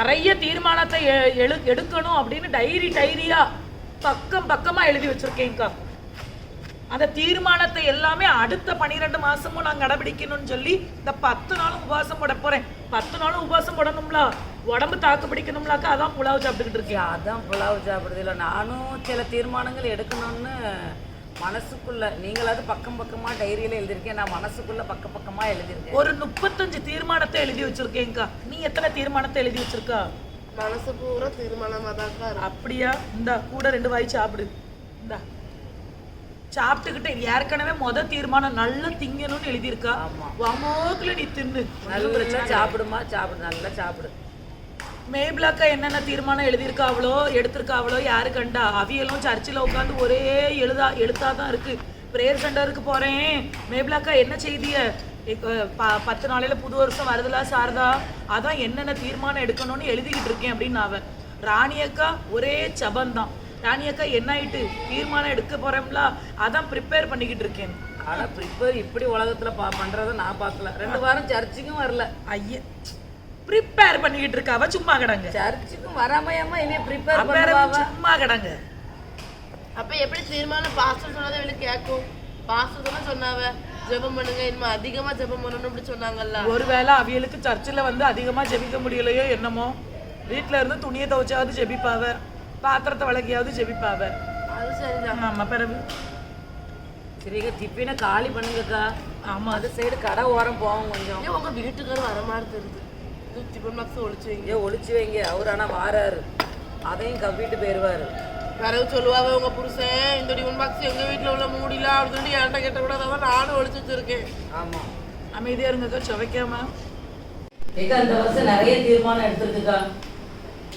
நிறைய தீர்மானத்தை எ- எழு எடுக்கணும் அப்படின்னு டைரி டைரியா பக்கம் பக்கமா எழுதி வச்சிருக்கேங்க்கா அந்த தீர்மானத்தை எல்லாமே அடுத்த பன்னிரெண்டு மாசமும் நான் கடைபிடிக்கணும்னு சொல்லி இந்த பத்து நாளும் உபவாசம் போட போறேன். பத்து நாளும் உபவாசம் போடணும்ல? உடம்பு தாக்கு பிடிக்கணும்லாக்கா? அதான் புலாவ் சாப்பிட்டுக்கிட்டு இருக்கேன் அதான் புலாவ் சாப்பிடுறது இல்லை. நானும் சில தீர்மானங்கள் எடுக்கணும்னு மனசுக்குள்ள நீங்களாவது பக்கம் பக்கமா டைரியில எழுதியிருக்கேன் நான் மனசுக்குள்ள பக்கம் பக்கமா எழுதியிருக்கேன். ஒரு முப்பத்தஞ்சு தீர்மானத்தை எழுதி வச்சிருக்கேங்க்கா நீ எத்தனை தீர்மானத்தை எழுதி வச்சிருக்கா? மனசு பூரா தீர்மானமா தான் அப்படியா? இந்தா கூட ரெண்டு வாய் சாப்பிடு. இந்தா. சாப்பிட்டுக்கிட்டு ஏற்கனவே முத தீர்மானம் நல்லா திங்கணும்னு எழுதியிருக்கா. வமோக்குல நீ தின்னு. நல்லா சாப்பிடுமா? சாப்பிடு நல்லா சாப்பிடு. மேபிளாக்கா என்னென்ன தீர்மானம் எழுதியிருக்காவளோ எடுத்திருக்காவளோ யாரு கண்டா? அவியலும் சர்ச்சில் உட்காந்து ஒரே எழுதா எழுத்தா தான் இருக்கு. ப்ரேயர் சென்டருக்கு போறேன். மேபிளாக்கா என்ன செய்திய? பத்து நாளையில புது வருஷம் வருதுலா சாரதா? அதான் என்னென்ன தீர்மானம் எடுக்கணும்னு எழுதிக்கிட்டு இருக்கேன் அப்படின்னு அவன். ராணியக்கா ஒரே சபந்தான். ராணியக்கா என்ன ஆயிட்டு தீர்மானம் எடுக்க போறோம்ல? அதான் ப்ரிப்பேர் பண்ணிக்கிட்டு இருக்கேன். ஆனா ப்ரிப்பேர் இப்படி உலகத்துல பா பண்றதை நான் பார்க்கல. ரெண்டு வாரம் சர்ச்சுக்கும் வரல. ஐய ப்ரிப்பேர் பண்ணிக்கிட்டு இருக்கா அவ? சும்மா கிடங்க. சர்ச்சுக்கும் வராமையாமா இனிமே ப்ரிப்பேர் பண்ணுவாவ சும்மா கிடங்க. அப்ப எப்படி தீர்மானம்? பாஸ்டர் சொன்னதை இவளுக்கு கேட்கும். பாஸ்டர் தானே சொன்னாவ? ஜெபம் பண்ணுங்க இனிமே அதிகமா ஜெபம் பண்ணணும் அப்படி சொன்னாங்கல்ல. ஒருவேளை அவியலுக்கு சர்ச்சில் வந்து அதிகமா ஜெபிக்க முடியலையோ என்னமோ? வீட்ல இருந்து துணியை துவைச்சாவது ஜெபிப்பாவ. பாத்திரத்தை விளக்கியாவது ஜெபிப்பாவ. அது சரிதான். ஆமா பிறகு? சரிங்க திப்பின காலி பண்ணுங்கக்கா. ஆமா. அது சைடு கடை ஓரம் போவோம் கொஞ்சம். உங்க வீட்டுக்காரர் வர மாதிரி தெரியுது. டிபன் பாக்ஸ் ஒழிச்சு வைங்க. ஏன் ஒளிச்சு வைங்க. அவர் ஆனா வாராரு. அதையும் கவ்விட்டு போயிருவாரு. பிறகு சொல்லுவாங்க உங்க புருஷன் இந்த டிபன் பாக்ஸ் எங்க வீட்டுல உள்ள மூடிலாம். அப்படின்னு சொல்லி என்கிட்ட கேட்ட கூட அதான் நானும் ஒழிச்சு வச்சிருக்கேன். ஆமா. அமைதியா இருங்கக்கா சுவைக்காம. ஏக்கா இந்த வருஷம் நிறைய தீர்மானம் எடுத்திருக்குக்கா.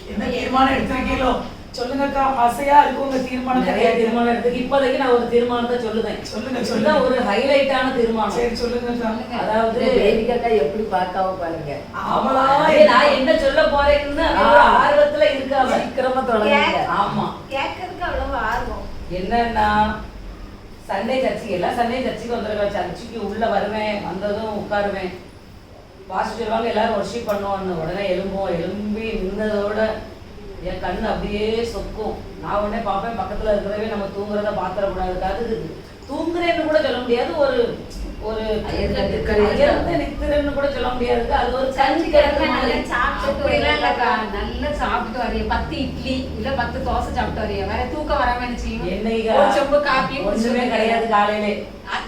என்ன தீர்மானம் எடுத்திருக்கீங்களோ? சொல்லுங்கக்கா ஆசையா இருக்கு உங்க தீர்மானம் நிறைய தீர்மானம் எடுத்துக்கு இப்போதைக்கு நான் ஒரு தீர்மானத்தை சொல்லுதேன். சொல்லுங்க இதுதான் ஒரு ஹைலைட்டான தீர்மானம். சரி சொல்லுங்கக்கா. அதாவது தேவிகாக்கா எப்படி பார்க்காம பாருங்க. அவளா நான் என்ன சொல்ல போறேன்னு ஆர்வத்துல இருக்காவ சீக்கிரமா தொடங்குங்க. ஆமா. கேட்கறதுக்கு அவ்வளவு ஆர்வம். என்னன்னா சண்டே சர்ச்சுக்கு எல்லாம் சண்டே சர்ச்சுக்கு வந்துருக்கேன் சர்ச்சுக்கு உள்ள வருவேன் வந்ததும் உட்காருவேன். பாஸ்ட் சொல்லுவாங்க எல்லாரும் ஒர்ஷிப் பண்ணுவோம்னு. உடனே எலும்போம் எலும்பி நின்றதோட என் கண்ணு அப்படியே சொக்கும். நான் உடனே பார்ப்பேன் பக்கத்துல இருக்கிறதவே நம்ம தூங்குறத பாத்திரக்கூடாது அது தூங்குறேன்னு கூட சொல்ல முடியாது. ஒரு ஒரு நிற்கிறேன்னு கூட சொல்ல முடியாது. அது ஒரு கஞ்சி நல்லா வரீங்களா? நல்லா சாப்பிட்டு வரைய பத்து இட்லி இல்ல பத்து தோசை சாப்பிட்டு வரைய வேற தூக்கம் வராம செய்யும்? என்னைக்கா? சொம்பு காப்பி ஒண்ணுமே கிடையாது காலையிலே.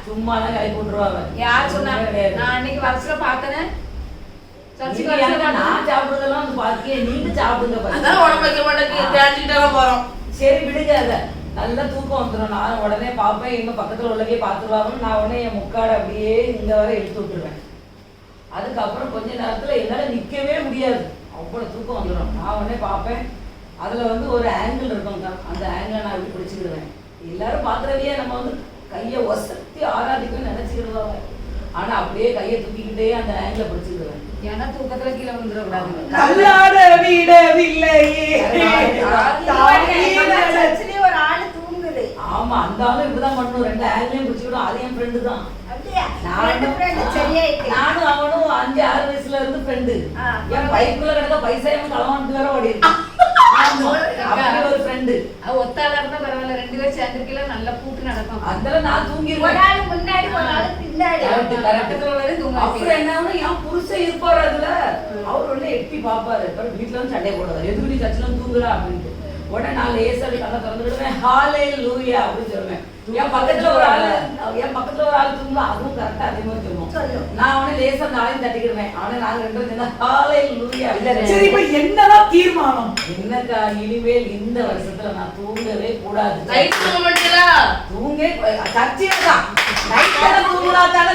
சும்மா தான் கிளப்பி விட்டுருவாங்க யார் சொன்னா? ஒண்ணுமே கிடையாது. நான் அன்னைக்கு வருஷத்துல பார்த்தேன் சர்ச்சுக்கு நீங்க வருஷத்துல எனக்கு பார்த்தேன். நான் சாப்பிடுறதெல்லாம் வந்து பாக்கியே நீங்க சாப்பிடுங்க first. அதான் உடம்பு வைக்க மாட்டேங்குது தேடிட்டு போறோம். சரி விடுங்க அத. நல்லா தூக்கம் வந்துடும் நான் உடனே பார்ப்பேன் இவங்க பக்கத்துல உள்ளவே பார்த்துருவாங்க நான் உடனே என் முக்காடை அப்படியே இங்க வர எடுத்து விட்டுருவேன். அதுக்கப்புறம் கொஞ்ச நேரத்துல என்னால நிக்கவே முடியாது. அவ்வளவு தூக்கம் வந்துடும் நான் உடனே பார்ப்பேன் அதுல வந்து ஒரு ஆங்கிள் இருக்கும்க்கா அந்த ஆங்கிளை நான் இப்படி பிடிச்சிக்கிடுவேன். எல்லாரும் பார்க்குறதையே நம்ம வந்து கையை ஒசத்தி ஆராதிக்கணும்னு நினைச்சுக்கிடுவாங்க. ஆனா அப்படியே கையை தூக்கிக்கிட்டே அந்த ஆங்கிளை பிடிச்சிக்கிடுவேன். ஏன்னா தூக்கத்துல கீழே விழுந்துடக்கூடாது நல்லாட விடவில்லையே. ஒரு ஆளு தூங்குது. ஆமா அந்த ஆளும் இப்படிதான் பண்ணும். ரெண்டு ஆங்கிளையும் பிடிச்சிக்கிடும். அது என் ஃப்ரெண்டு தான். நானும் அவனும் அஞ்சு ஆறு வயசுல இருந்து ஃப்ரெண்டு என் பைக்குள்ள கிடக்க பைசா என் களவாண்டு வேற ஓடி ஒரு ஃப்ரெண்டு ஒத்தாளா இருந்தா பரவாயில்ல. ரெண்டு பேரும் சேர்ந்துருக்கல நல்லா கூட்டு நடக்கும். அதுல நான் ஒரு தூங்கிடுவேன் ஆளு முன்னாடி ஒரு ஆளு பின்னாடி. Correct, correct. பக்கத்துல உள்ளவரே தூங்க அப்புறம் என்ன? என் புருஷன் இருப்பாரு அதுல. அவர் வந்து எட்டி பாப்பாரு அப்புறம் வீட்டுல வந்து சண்டை போடுவாரு. எதுக்கு நீ சர்ச்சில் வந்து தூங்குறா அப்படின்ட்டு. உடனே நான் லேசா அப்படி கண்ணை திறந்துடுவேன். ஹாலே லூயா அப்படின்னு சொல்லுவேன். என் பக்கத்துல ஒரு ஆளு என் பக்கத்துல ஒரு ஆள் தூங்குவா அதுவும் கரெக்டா அதே மாதிரி சொல்லுவோம். நான் அவனை லேசா நாளையும் தட்டிக்கிடுவேன். அவனை நாங்க ரெண்டு பேரும் ஹாலே லூயா சரி இப்ப என்னதான் தீர்மானம்? என்னக்கா இனிமேல் இந்த வருஷத்துல நான் தூங்கவே கூடாது. நைட் தூங்க சர்ச்சில தான்.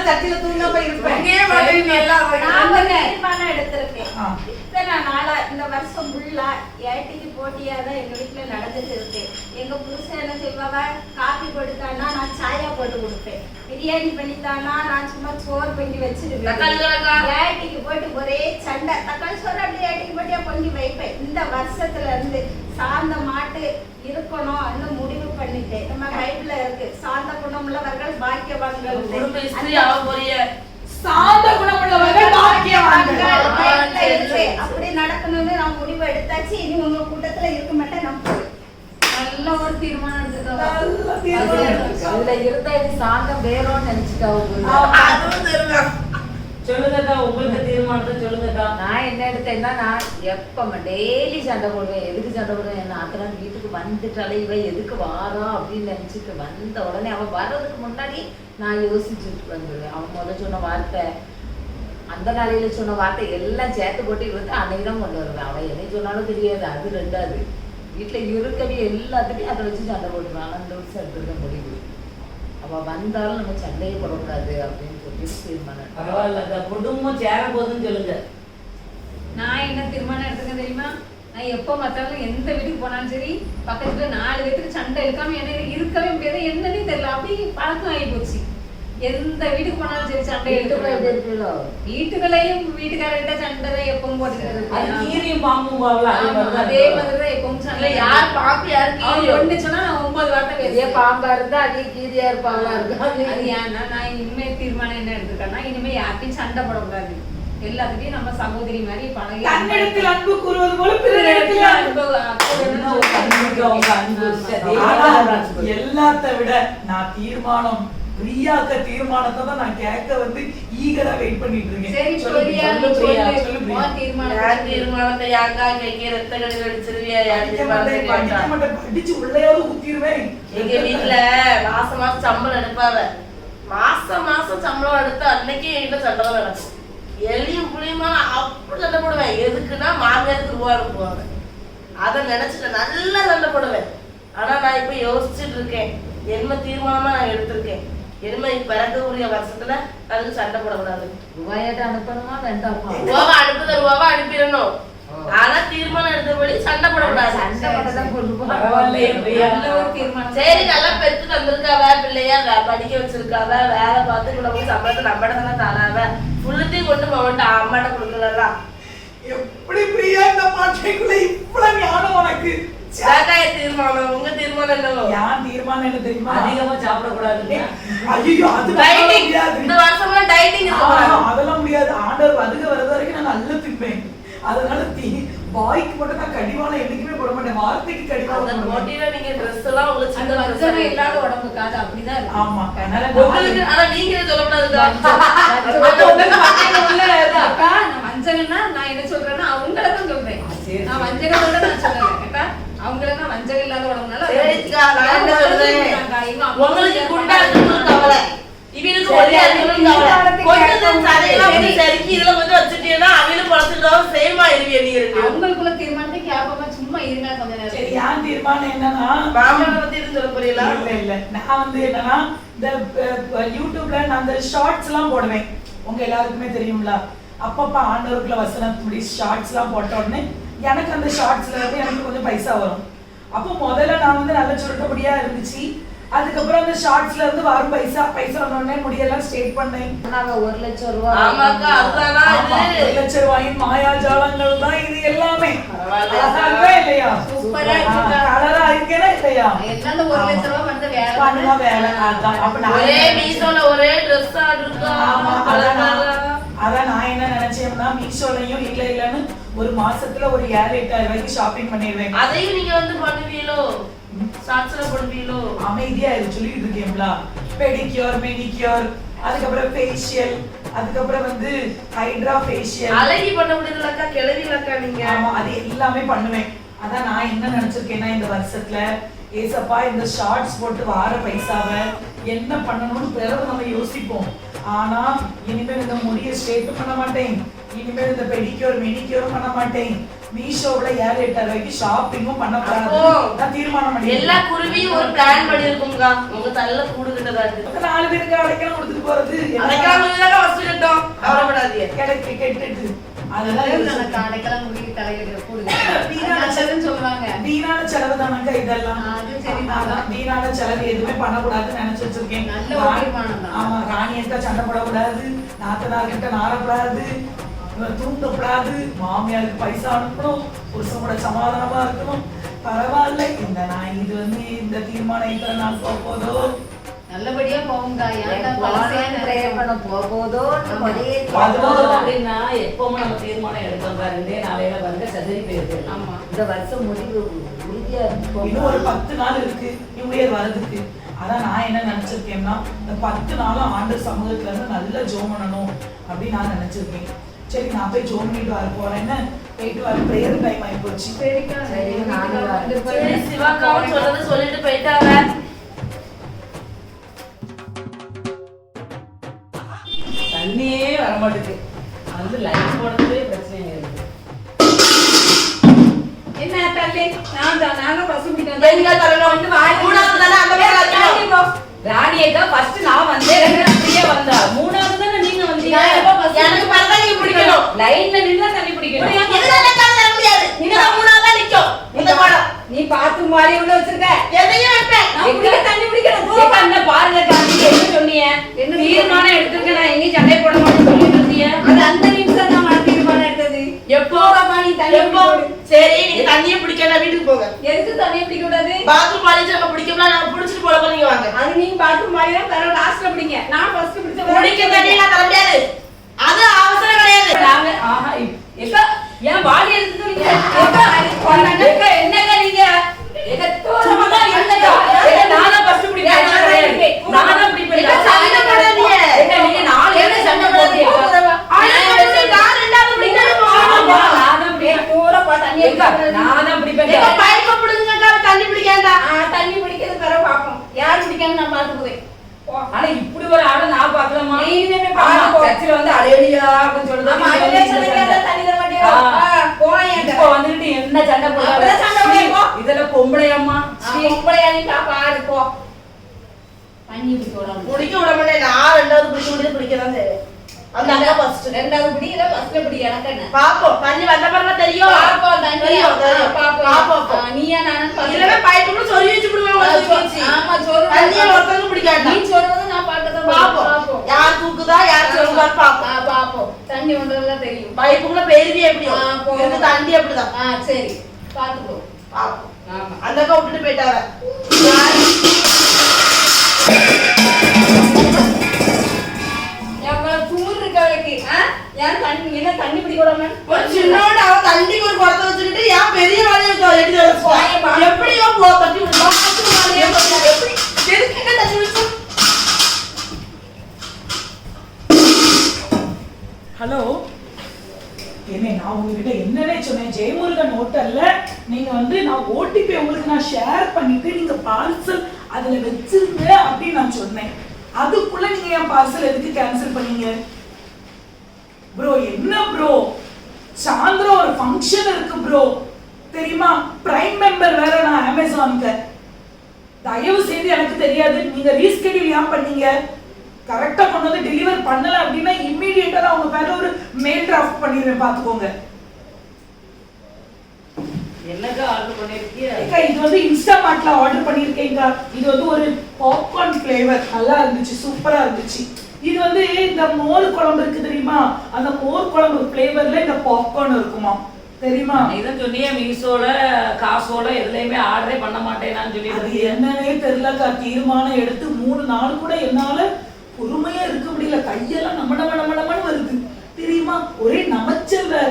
சர்ச்சில தூங்காம இருப்பேன் எடுத்திருக்கேன். இத்தனை நாளா இந்த வருஷம் ஃபுல்லா ஏட்டிக்கு போட்டியா தான் எங்க வீட்டுல நடந்துட்டு இருக்கு. எங்க புருஷன் என்ன செய்வாங்க காபி கொடுத்தானா நான் சாயா போட்டு கொடுப்பேன். பிரியாணி பண்ணித்தானா நான் சும்மா சோறு பண்ணி? வச்சிருக்கேன் ஏட்டிக்கு போட்டு ஒரே சண்டை. தக்காளி சோறு அப்படியே ஏட்டிக்கு போட்டியா பொங்கி வைப்பேன். இந்த வருஷத்துல இருந்து சாந்த மாட்டு இருக்கணும் அந்த முடிவு பண்ணிட்டேன். நம்ம பைபிள்ல இருக்கு. பாக்கியவான்கள். குடும்ப ஹிஸ்டரி ஆக போறிய சாந்த குணமுள்ளவர்கள் பாக்கியவான்கள். இருக்கு. அப்படி நடக்கணும்னு நான் முடிவு எடுத்தாச்சு. இனி உங்க கூட்டத்துல இருக்க மாட்டேன் போறேன். நல்ல ஒரு தீர்மானம் எடுத்துக்கோ. அதுல இருந்தா இது சாந்தம் வேறோன்னு. அதுவும் தெரியும் சொல்லுங்கக்கா உங்களுக்கு தீர்மானத்தை சொல்லுங்கக்கா. நான் என்ன எடுத்தேன்னா நான் எப்போ டெய்லி சண்டை போடுவேன். எதுக்கு சண்டை போடுவேன்? என்ன அத்தனை வீட்டுக்கு வந்துட்டாலே இவ எதுக்கு வாரா அப்படின்னு நினச்சிட்டு வந்த உடனே அவன் வர்றதுக்கு முன்னாடி நான் யோசிச்சுட்டு வந்துடுவேன். அவன் முதல்ல சொன்ன வார்த்தை அந்த நாளையில் சொன்ன வார்த்தை எல்லாம் சேர்த்து போட்டு இருந்து அன்னைக்கு தான் கொண்டு வருவேன். அவன் என்னை சொன்னாலும் தெரியாது. அது ரெண்டாவது. வீட்டில் இருக்கவே எல்லாத்துட்டையும் அதை வச்சு சண்டை போட்டுருவான். அந்த வச்சு எடுத்துருக்க முடிவு. அவ வந்தாலும் நம்ம சண்டையே போடக்கூடாது அப்படின்னு சொல்லி தீர்மானம். பரவாயில்லக்கா குடும்பம் சேர போகுதுன்னு சொல்லுங்க. நான் என்ன தீர்மானம் எடுத்துக்க தெரியுமா? நான் எப்போ பார்த்தாலும் எந்த வீட்டுக்கு போனாலும் சரி பக்கத்துல நாலு பேத்துக்கு சண்டை இருக்காம என்ன இருக்கவே முடியாது. என்னன்னே தெரியல. அப்படி பழக்கம் ஆகி போச்சு. எந்த வீட்டுக்கு போனாலும் சரி சண்டை வீட்டுக்குள்ள எப்படி எடுத்து இருப்பீங்களோ? வீட்டுகளையும் வீட்டுக்காரர்கிட்ட சண்டை தான் எப்பவும் போட்டுக்கிறது. கீரியும் பாம்பும் அதே ஆமா, மாதிரி தான் அதே இருக்கும். மாதிரி தான் எப்பவும் சண்டை யார் பாப்பு யார் அவன் கீழே ஒண்ணு சொன்னா நான் ஒன்பது வார்த்தை பேசுவேன். பாம்பா இருந்தா அதே கீரியா இருப்பாங்களா இருக்கா அது ஏன்னா நான் இனிமே தீர்மானம் என்ன எடுத்துக்கேன்னா இனிமே யார்ட்டையும் சண்டை போடக்கூடாது. எல்லாத்துட்டையும் நம்ம சகோதரி மாதிரி பழகி தன்னிடத்தில் அன்பு கூறுவது போல பிறரிடத்தில் அன்பு. எல்லாத்த விட நான் தீர்மானம் பிரியாக்க தீர்மானத்தை தான் நான் கேட்க வந்து ஈகரா வெயிட் பண்ணிட்டு இருக்கேன். சரி தீர்மானத்தை யாக்கா கேட்க ரத்த கடி அடிச்சிருவியா படிச்சு உள்ளேயாவது குத்திருவேன். எங்க வீட்ல மாசம் மாசம் சம்பளம் எடுப்பாவ. மாசம் மாசம் சம்பளம் எடுத்து அன்னைக்கே என்கிட்ட சண்டை தான் நடக்கும். எலியும் புளியுமா அப்படி சண்டை போடுவேன். எதுக்குன்னா மாமியாருக்கு ரூபா அனுப்புவாங்க அதை நினைச்சிட்டு நல்லா சண்டை போடுவேன். ஆனா நான் இப்ப யோசிச்சுட்டு இருக்கேன். என்ன தீர்மானமா நான் எடுத்திருக்கேன்? என்ன பிறக்கக்கூடிய வருஷத்துல அதுக்கு சண்டை போடக்கூடாது. ரூபாயாட்ட அனுப்பணுமா வேண்டாமா ரூபாவை அனுப்புத ரூபாவை அனுப்பிடணும். ஆனா தீர்மானம் எடுத்தபடி சண்டை போடக்கூடாது. சண்டை போட்டதான் சரி நல்லா பெற்று தந்திருக்காவ பிள்ளைய படிக்க வச்சிருக்காவ வேலை பார்த்து கூட போய் சம்பளத்தை நம்மகிட்ட தானே தராவ? ஃபுல்லுத்தையும் கொண்டு போகட்ட அம்மாட்ட கொடுக்கலாம் எப்படி பிரியா இந்த மாற்றைக்குள்ள இவ்வளவு ஞானம் உனக்கு? தீர்மானம் உங்க தீர்மானம் என்னவோ? யார் தீர்மானம் என்ன தெரியுமா? அதிகமா சாப்பிடக்கூடாது ஐயோ அது இந்த வருஷம்லாம் அதெல்லாம் முடியாது. ஆண்டவர் அதுக வர்றது வரைக்கும் நான் நல்லா திப்பேன். அதனால தீ வாய்க்கு மட்டும் நான் கடிவாளம் என்னைக்குமே போட மாட்டேன். வார்த்தைக்கு. போட்டியில நீங்க ட்ரெஸ் எல்லாம் உங்களுக்கு சின்ன வஞ்சனை dress இல்லாத உடம்புக்கு அது அப்படிதான் ஆமா அதனால உங்களுக்கு ஆனா நீங்களே அது உங்களுக்கு வஞ்சனை இது. அக்கா, நான் நான் என்ன சொல்றேன்னா அவங்கள தான் சொல்றேன் நான் வஞ்சகத்தோட நான் சொல்லல அக்கா அவங்கள நான் வஞ்சகம் இல்லாத உடம்புனால உங்களுக்கு சொல்றான். குண்டா இருக்கணும் கவலை. இவனுக்கு ஒல்லியா இருக்கணும் கவலை. கொஞ்சம் சதையெல்லாம் வந்து சரிக்கு இதுல வந்து வச்சுட்டீங்கன்னா அவனும் குழந்தைகளும் சேமா இருவிய நீ இருக்கு. அவங்களுக்குள்ள தீர்மானத்தை சும்மா இருங்க கொஞ்ச சரி யார் தீர்மானம் என்னன்னா மாமனை பத்தி சொல்ல போறீங்களா? இல்ல இல்ல நான் வந்து என்னன்னா இந்த யூடியூப்ல நான் அந்த ஷார்ட்ஸ் எல்லாம் போடுவேன். உங்க எல்லாருக்குமே தெரியும்ல. அப்பப்ப ஆண்டவருக்குள்ள வசனத்துபடி ஷார்ட்ஸ் எல்லாம் போட்ட உடனே எனக்கு அந்த ஷார்ட்ஸ்ல இருந்து எனக்கு கொஞ்சம் பைசா வரும். அப்போ முதல்ல நான் வந்து நல்ல சுருட்டபடியா இருந்துச்சு. அதுக்கப்புறம் அந்த ஷார்ட்ஸ்ல இருந்து வரும் பைசா பைசா வந்த உடனே முடியெல்லாம் ஸ்டேட் பண்ணேன். நாங்க ஒரு லட்சம் ரூபாய் ஆமாக்கா அதுதானா ஆமா, இது ஒரு லட்சம் ரூபாயின் மாயாஜாலங்கள் தான் இது எல்லாமே. பரவாயில்ல. அழகா இருக்கா இல்லையா? சூப்பரா இருக்குக்கா. கலரா இருக்கேனா இல்லையா? எல்லாம் அந்த ஒரு லட்ச ரூபாய் பண்ண வேலை பண்ணுவா வேலை அதான். அப்ப நான் ஒரே மீசோல ஒரே ட்ரெஸ் ஆர்டர் இருக்கா? ஆமா, அதான் நான் அழகா. அதான் நான் என்ன நினைச்சேன்னா மீஷோலையும் இல்ல இல்லன்னு ஒரு மாசத்துல ஒரு ஏழு எட்டாயிரம் ரூபாய்க்கு ஷாப்பிங் பண்ணிடுவேன் அதையும் நீங்க வந்து பண்ணுவீங்களோ? ஷார்ட்ஸ்ல பண்ணுவீங்களோ? அமைதியா இது சொல்லிட்டு இருக்கேன்ல. பெடிக்யூர் மெனிக்யூர் அதுக்கப்புறம் ஃபேஷியல் அதுக்கப்புறம் வந்து ஹைட்ரா ஃபேஷியல் அழகி பண்ண முடியலக்கா கிளவிலக்கா நீங்க. ஆமா அது எல்லாமே பண்ணுவேன். அதான் நான் என்ன நினைச்சிருக்கேன்னா இந்த வருஷத்துல ஏசப்பா இந்த ஷார்ட்ஸ் போட்டு வார பைசாவை என்ன பண்ணணும்னு பிறகு நம்ம யோசிப்போம். ஆனா இனிமேல் இந்த முடியை ஸ்ட்ரெயிட் பண்ண மாட்டேன். இனிமேல் இந்த பெடிக்யூர் மெனிக்யூரும் பண்ண மாட்டேன். மீஷோவுல ஏழு எட்டாயிரம் ரூபாய்க்கு ஷாப்பிங்கும் அப்போ நான் தீர்மானம் பண்ணி எல்லா குருவியும் ஒரு பிளான் பண்ணிருக்கும்க்கா உங்க தள்ள கூடு கிட்டதாட்டு நாலு பேருக்கு அடைக்கலம் கொடுத்துட்டு போறது. அடைக்காம வசூல் கட்டும் கவலைப்படாதீங்க. கிடைக்கு கெட்டுட்டு. அதெல்லாம் யோசிச்சு- அடைக்கலம் முடிக்க தலையில கூடுது வீணான நல்லதுன்னு சொல்றாங்க. வீணான செலவு தானக்கா இதெல்லாம்? அது சரி அதான். வீணான செலவு எதுவுமே பண்ணக்கூடாதுன்னு நினைச்சு வச்சிருக்கேன். நல்ல ஒரு தீர்மானம் தான். ஆமா ராணி அக்கா சண்டை போடக்கூடாது. நாத்தனார் கிட்ட நாரக்கூடாது. இவன் தூண்டக்கூடாது மாமியாருக்கு பைசா அனுப்பணும். புருஷனோட சமாதானமா இருக்கணும். பரவாயில்ல. இந்த நான் இது வந்து இந்த தீர்மானம் இத்தனை நாள் போக போதோ நல்லபடியா போகுங்க அதுவும் அப்படின்னா எப்பவுமே நம்ம தீர்மானம் எடுத்தோம் ரெண்டே நாளையில வந்து சதுரி போயிருக்கு ஆமா. இந்த வருஷம் முடிவு உறுதியா இன்னும் ஒரு பத்து நாள் இருக்கு. நியூ இயர் வரதுக்கு அதான் நான் என்ன நினைச்சிருக்கேன்னா இந்த பத்து நாளும் ஆண்டு சமூகத்துல இருந்து நல்லா ஜோம் பண்ணணும் அப்படின்னு நான் நினைச்சிருக்கேன். சரி நான் போய் ஜோம் பண்ணிட்டு வர போறேன்னு போயிட்டு வர ப்ரேயர் டைம் ஆகி போச்சு சிவாக்காவும் சொன்னதை சொல்லிட்டு போயிட்டாங்க. தண்ணியே வர மாட்டேங்குது வந்து லைட் போடுறதே பிரச்சனை இருக்கு என்ன தள்ளி நான் தான் நானும் பசும்பிட்டு எங்க தரணும்? மூணாவது தானே அந்த மாதிரி வைக்கணும். ராணியக்கா ஃபர்ஸ்ட் நான் வந்தேன் ரெண்டாவது பிரியா வந்தா. மூணாவது தானே நீங்க வந்தீங்க? எனக்கு நீங்க பிடிக்கணும். லைன்ல நின்னா தண்ணி பிடிக்கணும். நீ பாத்து மாறி உள்ள வச்சிருக்க. எதையும் வைப்பேன். தண்ணி குடிக்கணும் போ. ஏக்கா, இந்த பாருங்க காந்தி என்ன சொன்னீங்க? என்ன தீர்மானம் எடுத்துக்க நான் எங்கேயும் சண்டை போட மாட்டேன்னு சொல்லிட்டு இருந்தீங்க அது அந்த நிமிஷம் தான் நான் தீர்மானம் எடுத்தது. எப்போ? நீ தண்ணி எப்போ. சரி நீங்க தண்ணியே பிடிக்கல வீட்டுக்கு போங்க. எதுக்கு தண்ணி பிடிக்க கூடாது பாத்ரூம் பாலிச்சு நம்ம பிடிக்கலாம் நாங்க பிடிச்சிட்டு போல நீங்க வாங்க. அது நீங்க பாத்ரூம் மாறி தான் தர லாஸ்ட்ல பிடிங்க. நான் ஃபர்ஸ்ட் பிடிச்ச குடிக்க தண்ணி நான் தர முடியாது. அது அவசரம் கிடையாது நாங்க ஆஹா ஏக்கா ஏன் பாடி எடுத்துக்கிறீங்க ஏக்கா, ஏக்கா, என்னங்க நீங்க ஏக்கா, சும்மா தான் இருந்தேக்கா. ஏக்கா, நான்தான் first பிடிப்பேன். நான் பிடிப்பேன். ஏக்கா, சண்டை போடாதீங்க. ஏக்கா, நீங்க நாலு சண்டை. ஆனா நான் ரெண்டாவது தண்ணி பிடிக்காதா தண்ணி பிடிக்கிறது பிறகு பாப்போம் யார் பிடிக்காம நான் பாத்துக்குவேன். ஆனா இப்படி ஒரு ஆளை நான் பார்க்கலாமா? நீ இனிமே ஆமா, பார்க்க போ. சர்ச்சில் வந்து அலையடியா அப்படின்னு என்கிட்ட. இப்போ வந்துட்டு என்ன சண்டை போடுறாங்க? இதெல்லாம் பொம்பளையம்மா ஆ, பொம்பளையா நீ பாப்பா, ஆடு, போ. தண்ணி பிடிக்க விட மாட்டேன் நான் ரெண்டாவது பிடிக்க முடியாது பிடிக்க தான் செய்வேன் ரெண்டாவது பிடி இல்ல ஃபர்ஸ்ட்ல பிடி எனக்கு என்ன? பாப்போம். தண்ணி வந்த பிறகு தெரியும். பாப்போம் தண்ணி. தெரியும் பாப்போம். பாப்போம் நீயா நானும் இல்லைன்னா பைப்புக்குள்ள சொருவி வச்சு விடுவாங்க. ஆமா சொல்லுங்க தண்ணியை ஒருத்தவங்க பிடிக்காட்டா நீ சொல்றது நான் பார்க்கதான் பாப்போம். யார் தூக்குதா யார் சொல்லுவார் பாப்போம். பாப்போம். தண்ணி வந்ததெல்லாம் தெரியும். பைப்புக்குள்ள பெருவி எப்படி. இருந்து தண்ணி அப்படிதான். ஆ சரி. பாத்துக்கோ பாப்போம். ஆமா. அந்த அக்கா விட்டுட்டு போயிட்டாங்க இருக்கு? ஏன் தண்ணி என்ன தண்ணி பிடிக்க விடாம ஒரு சின்னோட அவ தண்ணிக்கு ஒரு குடத்தை வச்சுக்கிட்டு ஏன் பெரிய வேலையை எடுத்து. எப்படியோ போ தட்டி விடுவா எப்படி? எதுக்கு தண்ணி விட்டு ஹலோ? என்ன நான் உங்ககிட்ட என்னன்னே சொன்னேன். ஜெயமுருகன் ஹோட்டல்ல நீங்க வந்து நான் ஓடிபி உங்களுக்கு நான் ஷேர் பண்ணிட்டு நீங்க பார்சல் அதுல வச்சிருங்க அப்படின்னு நான் சொன்னேன். அதுக்குள்ள நீங்க என் பார்சல் எதுக்கு கேன்சல் பண்ணீங்க? ப்ரோ என்ன ப்ரோ சாயந்தரம் ஒரு ஃபங்க்ஷன் இருக்கு ப்ரோ தெரியுமா? பிரைம் மெம்பர் வேற நான் அமேசானுக்கு தயவு செய்து எனக்கு தெரியாது. நீங்க ரீஸ்கெடியூல் ஏன் பண்ணீங்க? கரெக்டா கொண்டு வந்து டெலிவர் பண்ணல அப்படின்னா இம்மீடியட்டா உங்க மேல ஒரு மெயில் டிராஃப்ட் பண்ணிடுவேன் பாத்துக்கோங்க இது வந்து இன்ஸ்டாமார்ட்ல ஆர்டர் பண்ணிருக்கேங்க இது வந்து ஒரு பாப்கார்ன் ஃப்ளேவர் நல்லா இருந்துச்சு. சூப்பரா இருந்துச்சு. இது வந்து இந்த மோர் குழம்பு இருக்கு தெரியுமா? அந்த மோர் குழம்பு ஃப்ளேவர்ல இந்த பாப்கார்ன் இருக்குமா? தெரியுமா? இதான் சொன்னியே மீஷோல காசோல எதுலயுமே ஆர்டரே பண்ண மாட்டேனான்னு அது சொல்லிட்டு என்னன்னே தெரியலக்கா தீர்மானம் எடுத்து மூணு நாள் கூட என்னால பொறுமையா இருக்க முடியல. கையெல்லாம் நம்ம நம்ம நம்ம நம்மன்னு வருது. தெரியுமா? ஒரே நமச்சல் வேற.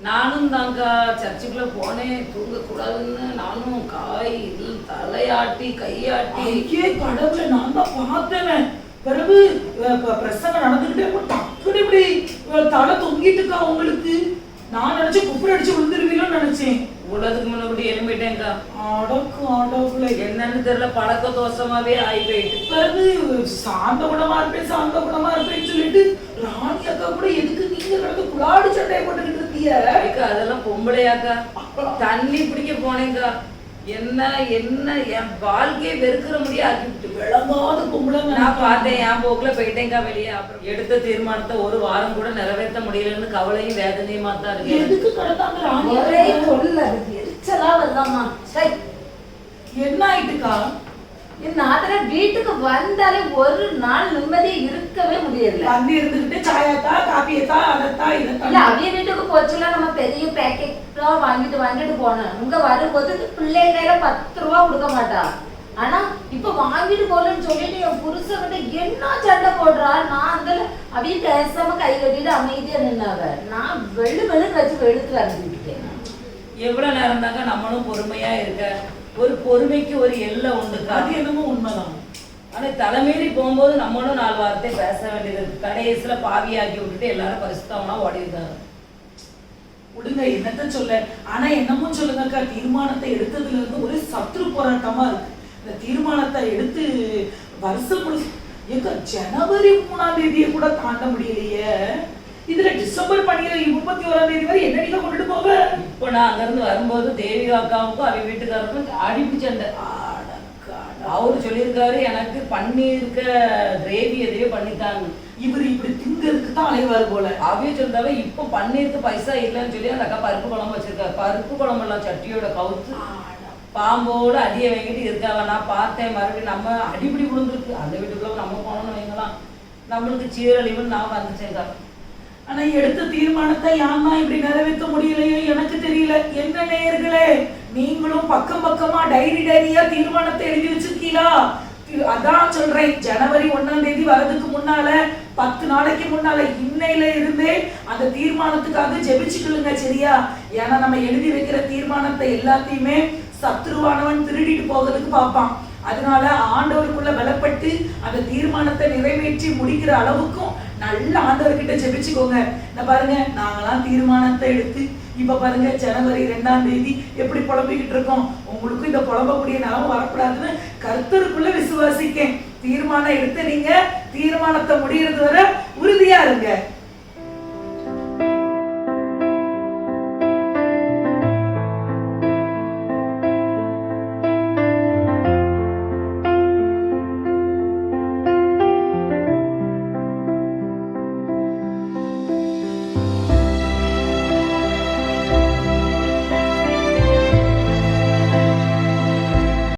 நானும் தாங்க சர்ச்சுக்குள்ள போனேன். தூங்க கூடாதுன்னு நானும் காய் இது தலையாட்டி கையாட்டி. கடவுளை நான் தான் பார்த்தேன் பிறகு அஹ், ப- பிரசங்கம் நடந்துகிட்டே இருக்கும். டக்குனு இப்படி தலை தொங்கிட்டுக்கா உங்களுக்கு? நான் நினைச்சேன் குப்புற அடிச்சு விழுந்துருவீங்களோன்னு நினைச்சேன். உள்ளதுக்கு முன்னாடி எழும்பிட்டேங்க்கா அடக்கு ஆண்டவங்களே என்னன்னு தெரியல பழக்க தோஷமாவே ஆகி போயிட்டு பிறகு சாந்த குணமா இருப்பேன் சாந்த குணமா இருப்பேன்னு சொல்லிட்டு ராணி அக்கா கூட எதுக்கு நீங்க கிடந்து குளாடி சட்டையை போட்டுக்கிட்டு இருந்தீங்க அதெல்லாம் பொம்பளையாக்கா. தண்ணி பிடிக்க போனேங்க்கா என்ன என்ன என் வாழ்க்கையை வெறுக்கிற முடிய ஆக்கிவிட்டு விளங்காத பொம்பளை நான் பார்த்தேன் என் போக்குல போயிட்டேங்க்கா வெளியே அப்புறம் எடுத்த தீர்மானத்தை ஒரு வாரம் கூட நிறைவேற்ற முடியலன்னு கவலையும் வேதனையுமா தான் இருக்கு. எதுக்கு கிடந்தாங்க ராணி ஒரே அது. எரிச்சலா வருதாம்மா. சரி என்ன ஆயிட்டுக்கா என் நாத்தனா வீட்டுக்கு வந்தாலே ஒரு நாள் நிம்மதியா இருக்கவே முடியல. வந்து இருந்துகிட்டு சாயாத்தா காப்பியத்தா அதத்தா இல்ல இதத்தா அவிய வீட்டுக்கு போச்சுல நம்ம பெரிய பேக்கெட்டா வாங்கிட்டு வாங்கிட்டு போனோம் இங்க வரும்போது பிள்ளைங்க கையில பத்து ரூபா கொடுக்க மாட்டா. ஆனா இப்ப வாங்கிட்டு போலன்னு சொல்லிட்டு என் புருஷன்கிட்ட என்ன சண்டை போடுறா நான் அந்த அப்படியே பேசாம கை கட்டிட்டு அமைதியா நின்னாவ. நான் வெள்ளு வெள்ளு வச்சு வெளுத்துல அனுப்பிட்டேன் எவ்வளவு நேரம் தாங்க நம்மளும் பொறுமையா இருக்க? ஒரு பொறுமைக்கு ஒரு எல்லை உண்டு. அது என்னமோ உண்மைதான். ஆனா தலைமீறி போகும்போது நம்மளும் நாலு வார்த்தை பேச வேண்டியது இருக்கு. கடைசியில பாவியாக்கி விட்டுட்டு எல்லாரும் பரிசுத்தவனா ஓடி விடுங்க என்னத்த சொல்ல? ஆனா என்னமோ சொல்லுங்கக்கா தீர்மானத்தை எடுத்ததுல இருந்து ஒரு சத்ரு போராட்டமா இருக்கு. இந்த தீர்மானத்தை எடுத்து வருஷம் ஏங்க ஜனவரி மூணாம் தேதியை கூட தாண்ட முடியலையே. இதுல டிசம்பர் பன்னிரெண்டு முப்பத்தி ஓராம் தேதி வரை என்ன நீங்க கொண்டுட்டு போவ? இப்போ நான் அங்கிருந்து வரும்போது தேவி அக்காவுக்கும் அவ வீட்டுக்காருக்கும் அடிப்பு சண்டை. அவரு சொல்லியிருக்காரு எனக்கு பண்ணியிருக்க கிரேவி எதையோ பண்ணித்தாங்க. இவர் இப்படி திங்கிறதுக்கு தான் அலைவார் போல. அவைய சொல்றவ இப்போ பன்னீருக்கு பைசா இல்லைன்னு சொல்லி அந்த அக்கா பருப்பு குழம்பு வச்சிருக்காரு. பருப்பு குழம்பு எல்லாம் சட்டியோட கவுத்து. பாம்போடு அடியை வாங்கிட்டு இருக்காங்க. நான் பார்த்தேன் மறுபடியும் நம்ம அடிப்படி விழுந்துருக்கு. அந்த வீட்டுக்குள்ள நம்ம போனோம்னு வைங்களாம் நம்மளுக்கு சீரழிவுன்னு நான் வந்துச்சேங்க ஆனால் எடுத்த தீர்மானத்தை யாருன்னா இப்படி நிறைவேற்ற முடியலையோ எனக்கு தெரியல. என்ன நேயர்களே நீங்களும் பக்கம் பக்கமா டைரி டைரியா தீர்மானத்தை எழுதி வச்சிருக்கீங்களா? அதான் சொல்றேன். ஜனவரி ஒன்னாம் தேதி வரதுக்கு முன்னால பத்து நாளைக்கு முன்னால இன்னையில இருந்தே அந்த தீர்மானத்துக்காக ஜெபிச்சுக்கலுங்க சரியா? ஏன்னா நம்ம எழுதி வைக்கிற தீர்மானத்தை எல்லாத்தையுமே சத்ருவானவன் திருடிட்டு போகிறதுக்கு பார்ப்பான். அதனால ஆண்டவருக்குள்ள பலப்பட்டு அந்த தீர்மானத்தை நிறைவேற்றி முடிக்கிற அளவுக்கும் நல்ல ஆண்டவர்கிட்ட ஜெபிச்சுக்கோங்க. இந்த பாருங்க நாங்களாம் தீர்மானத்தை எடுத்து இப்ப பாருங்க ஜனவரி ரெண்டாம் தேதி எப்படி புலம்பிக்கிட்டு இருக்கோம்? உங்களுக்கும் இந்த புலம்பக்கூடிய நிலம வரக்கூடாதுன்னு கர்த்தருக்குள்ள விசுவாசிக்கேன். தீர்மானம் எடுத்து நீங்க தீர்மானத்தை முடியறது வரை உறுதியா இருங்க.